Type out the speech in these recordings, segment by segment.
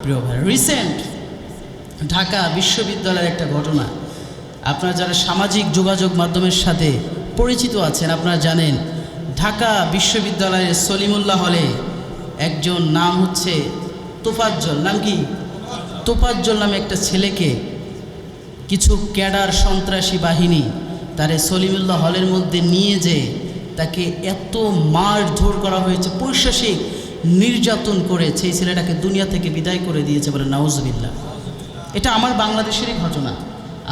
Recent Dhaka বিশ্ববিদ্যালয়ের একটা ঘটনা। আপনারা যারা সামাজিক যোগাযোগ মাধ্যমের সাথে পরিচিত আছেন, আপনারা জানেন, ঢাকা বিশ্ববিদ্যালয়ের সলিমুল্লাহ হলে একজন নাম হচ্ছে তোফাজ্জল। নাম কি? তোফাজ্জল নামে একটা ছেলেকে কিছু ক্যাডার সন্ত্রাসী বাহিনী তারে সলিমুল্লাহ হলের মধ্যে নিয়ে যে তাকে এত মারধর করা হয়েছে। পৈশাসিক নির্যাতন করে সেই ছেলেটাকে দুনিয়া থেকে বিদায় করে দিয়েছে বলে নাউজবিল্লা এটা আমার বাংলাদেশেরই ঘটনা।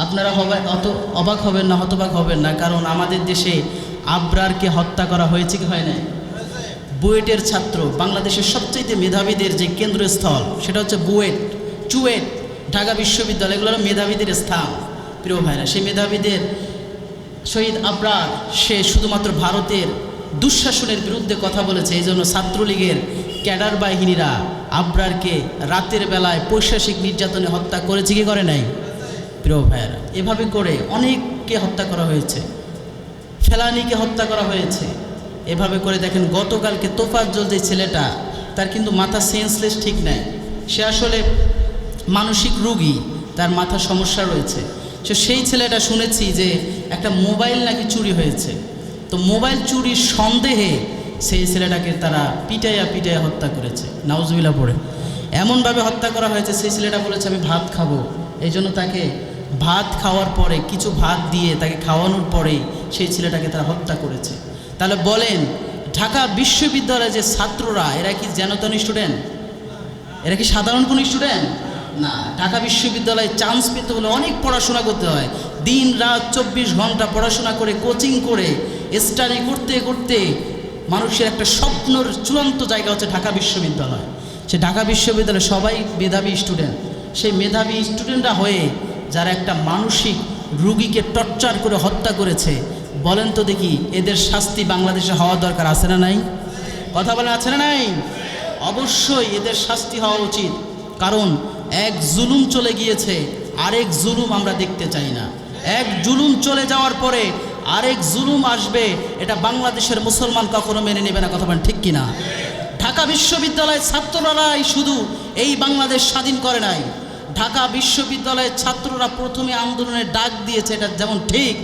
আপনারা হবে, অত অবাক হবেন না, হতবাক হবেন না, কারণ আমাদের দেশে আবরারকে হত্যা করা হয়েছে কি হয় না বুয়েটের ছাত্র, বাংলাদেশের সবচাইতে মেধাবীদের যে কেন্দ্রস্থল, সেটা হচ্ছে বুয়েট, চুয়েট, ঢাকা বিশ্ববিদ্যালয়, এগুলো মেধাবীদের স্থান। প্রিয় ভাইরা, সেই মেধাবীদের শহীদ আবরার, সে শুধুমাত্র ভারতের দুঃশাসনের বিরুদ্ধে কথা বলেছে এই জন্য ছাত্রলীগের ক্যাডার বাহিনীরা আবরারকে রাতের বেলায় পৈশাসিক নির্যাতনে হত্যা করেছে, কি করে নাই? প্রিয় ভাইয়েরা, এভাবে করে অনেককে হত্যা করা হয়েছে, ফেলানিকে হত্যা করা হয়েছে। এভাবে করে দেখেন, গতকালকে তোফাজ্জল যে ছেলেটা, তার কিন্তু মাথা সেন্সলেস ঠিক নাই। সে আসলে মানসিক রোগী, তার মাথা সমস্যা রয়েছে। তো সেই ছেলেটা শুনেছি যে একটা মোবাইল নাকি চুরি হয়েছে। তো মোবাইল চুরির সন্দেহে সেই ছেলেটাকে তারা পিটাইয়া পিটাইয়া হত্যা করেছে। নাউজবিলা পড়ে। এমনভাবে হত্যা করা হয়েছে, সেই ছেলেটা বলেছে, আমি ভাত খাব। এই জন্য তাকে ভাত খাওয়ার পরে, কিছু ভাত দিয়ে তাকে খাওয়ানোর পরেই সেই ছেলেটাকে তারা হত্যা করেছে। তাহলে বলেন, ঢাকা বিশ্ববিদ্যালয়ের যে ছাত্ররা, এরা কি যেনতন স্টুডেন্ট এরা কি সাধারণ কোনো স্টুডেন্ট না, ঢাকা বিশ্ববিদ্যালয়ে চান্স পেতে হলে অনেক পড়াশোনা করতে হয়। দিন রাত চব্বিশ ঘণ্টা পড়াশোনা করে কোচিং করে স্টাডি করতে করতে মানুষের একটা স্বপ্নর চূড়ান্ত জায়গা হচ্ছে ঢাকা বিশ্ববিদ্যালয়। সে ঢাকা বিশ্ববিদ্যালয়ে সবাই মেধাবী স্টুডেন্ট সেই মেধাবী স্টুডেন্টরা হয়ে যারা একটা মানসিক রুগীকে টর্চার করে হত্যা করেছে, বলেন তো দেখি এদের শাস্তি বাংলাদেশে হওয়া দরকার আছে না নাই? কথা বলে আছে না নাই? অবশ্যই এদের শাস্তি হওয়া উচিত। কারণ এক জুলুম চলে গিয়েছে, আরেক জুলুম আমরা দেখতে চাই না। এক জুলুম চলে যাওয়ার পরে আরেক জুলুম আসবে, এটা বাংলাদেশের মুসলমান কখনো মেনে নেবে না, কথা বলেন ঠিক কিনা? ঢাকা বিশ্ববিদ্যালয়ের ছাত্ররাই শুধু এই বাংলাদেশ স্বাধীন করে নাই। ঢাকা বিশ্ববিদ্যালয়ের ছাত্ররা প্রথমে আন্দোলনের ডাক দিয়েছে, এটা যেমন ঠিক।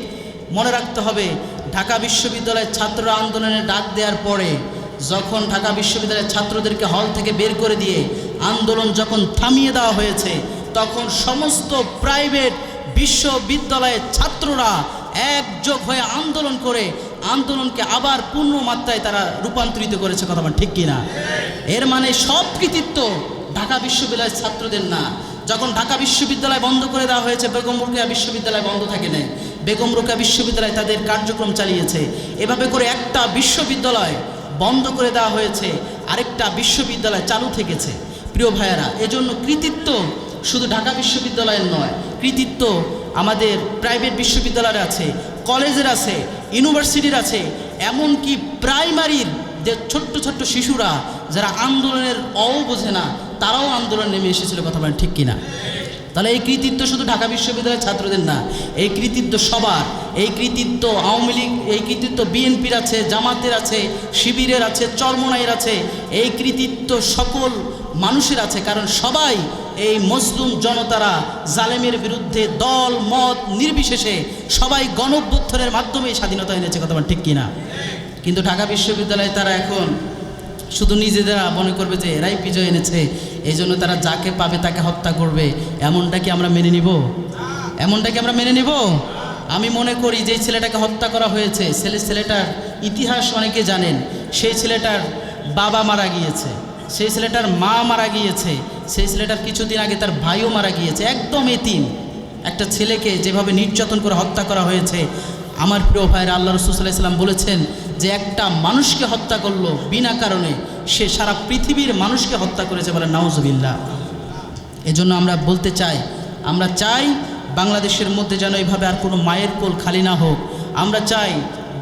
মনে রাখতে হবে, ঢাকা বিশ্ববিদ্যালয়ের ছাত্ররা আন্দোলনের ডাক দেওয়ার পরে যখন ঢাকা বিশ্ববিদ্যালয়ের ছাত্রদেরকে হল থেকে বের করে দিয়ে আন্দোলন যখন থামিয়ে দেওয়া হয়েছে, তখন সমস্ত প্রাইভেট বিশ্ববিদ্যালয়ের ছাত্ররা একযোগ হয়ে আন্দোলন করে আন্দোলনকে আবার পূর্ণ মাত্রায় তারা রূপান্তরিত করেছে কথা ঠিক কিনা এর মানে সব কৃতিত্ব ঢাকা বিশ্ববিদ্যালয়ের ছাত্রদের না। যখন ঢাকা বিশ্ববিদ্যালয় বন্ধ করে দেওয়া হয়েছে, বেগম রোকেয়া বিশ্ববিদ্যালয় বন্ধ থাকে নাই। বেগম রোকেয়া বিশ্ববিদ্যালয় তাদের কার্যক্রম চালিয়েছে। এভাবে করে একটা বিশ্ববিদ্যালয় বন্ধ করে দেওয়া হয়েছে, আরেকটা বিশ্ববিদ্যালয় চালু থেকেছে। প্রিয় ভাইয়েরা, এজন্য কৃতিত্ব শুধু ঢাকা বিশ্ববিদ্যালয়ের নয়, কৃতিত্ব আমাদের প্রাইভেট বিশ্ববিদ্যালয়ের আছে, কলেজের আছে, ইউনিভার্সিটির আছে, এমনকি প্রাইমারির যে ছোট্ট ছোট্ট শিশুরা যারা আন্দোলনের অও বোঝে না, তারাও আন্দোলন নেমে এসেছিল, কথা বলেন ঠিক কিনা? তাহলে এই কৃতিত্ব শুধু ঢাকা বিশ্ববিদ্যালয়ের ছাত্রদের না, এই কৃতিত্ব সবার, এই কৃতিত্ব আওয়ামী লীগ, এই কৃতিত্ব বিএনপির আছে, জামাতের আছে, শিবিরের আছে, চরমনাইয়ের আছে, এই কৃতিত্ব সকল মানুষের আছে, কারণ সবাই এই মজলুম জনতারা জালেমের বিরুদ্ধে দল, মত নির্বিশেষে সবাই গণভ্যুত্থানের মাধ্যমে স্বাধীনতা এনেছে, কথা ঠিক কিনা? কিন্তু ঢাকা বিশ্ববিদ্যালয়ে তারা এখন শুধু নিজেদেরা মনে করবে যে এরাই বিজয় এনেছে এই জন্য তারা যাকে পাবে তাকে হত্যা করবে। এমনটা কি আমরা মেনে নিব? এমনটা কি আমরা মেনে নিব? আমি মনে করি যে ছেলেটাকে হত্যা করা হয়েছে, ছেলে ছেলেটার ইতিহাস অনেকে জানেন। সেই ছেলেটার বাবা মারা গিয়েছে, সেই ছেলেটার মা মারা গিয়েছে, সেই ছেলেটার কিছুদিন আগে তার ভাইও মারা গিয়েছে, একদম এতিম। একটা ছেলেকে যেভাবে নির্যাতন করে হত্যা করা হয়েছে, আমার প্রিয় ভাইয়ের আল্লাহ রসুল্লাহ ইসলাম বলেছেন যে একটা মানুষকে হত্যা করল বিনা কারণে, সে সারা পৃথিবীর মানুষকে হত্যা করেছে বলে নাউজবিল্লা এজন্য আমরা বলতে চাই, আমরা চাই বাংলাদেশের মধ্যে যেন এইভাবে আর কোনো মায়ের কোল খালি না হোক। আমরা চাই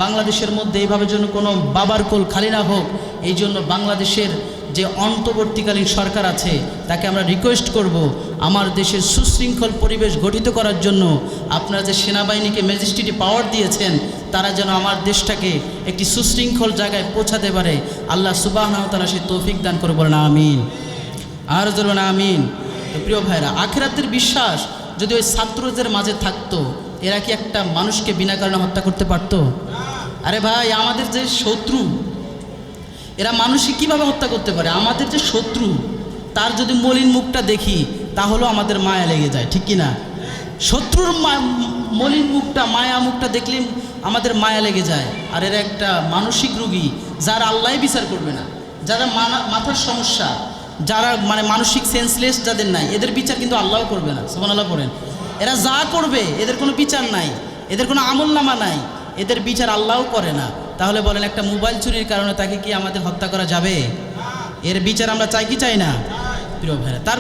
বাংলাদেশের মধ্যে এইভাবে যেন কোনো বাবার কোল খালি না হোক। এই জন্য বাংলাদেশের যে অন্তর্বর্তীকালীন সরকার আছে, তাকে আমরা রিকোয়েস্ট করব আমার দেশের সুশৃঙ্খল পরিবেশ গঠিত করার জন্য। আপনারা যে সেনাবাহিনীকে ম্যাজিস্ট্রেটি পাওয়ার দিয়েছেন, তারা যেন আমার দেশটাকে একটি সুশৃঙ্খল জায়গায় পৌঁছাতে পারে। আল্লাহ সুবাহ তারা সে তৌফিক দান করে বলেন, আমিন। আর ধরুন, আমিন। প্রিয় ভাইরা আখেরাতের বিশ্বাস যদি ওই ছাত্রদের মাঝে থাকতো, এরা কি একটা মানুষকে বিনা কারণে হত্যা করতে পারতো? আরে ভাই, আমাদের যে শত্রু এরা মানুষকে কীভাবে হত্যা করতে পারে? আমাদের যে শত্রু, তার যদি মলিন মুখটা দেখি, তাহলেও আমাদের মায়া লেগে যায়, ঠিক কি না শত্রুর মলিন মুখটা, মায়া মুখটা দেখলে আমাদের মায়া লেগে যায়। আর এরা একটা মানসিক রুগী, যারা আল্লাহ বিচার করবে না। যারা মাথার সমস্যা, যারা মানে মানসিক সেন্সলেস যাদের নাই, এদের বিচার কিন্তু আল্লাহ করবে না। সোমান আল্লাহ পড়েন। এরা যা করবে, এদের কোনো বিচার নাই। এদের কোনো আমল নামা নাই। এদের বিচার আল্লাহও করে না। তাহলে বলেন একটা মোবাইল চুরির কারণে তাকে কি আমাদের হত্যা করা যাবে? এর বিচার আমরা চাই কি চাই না? প্রিয় ভাইরা তার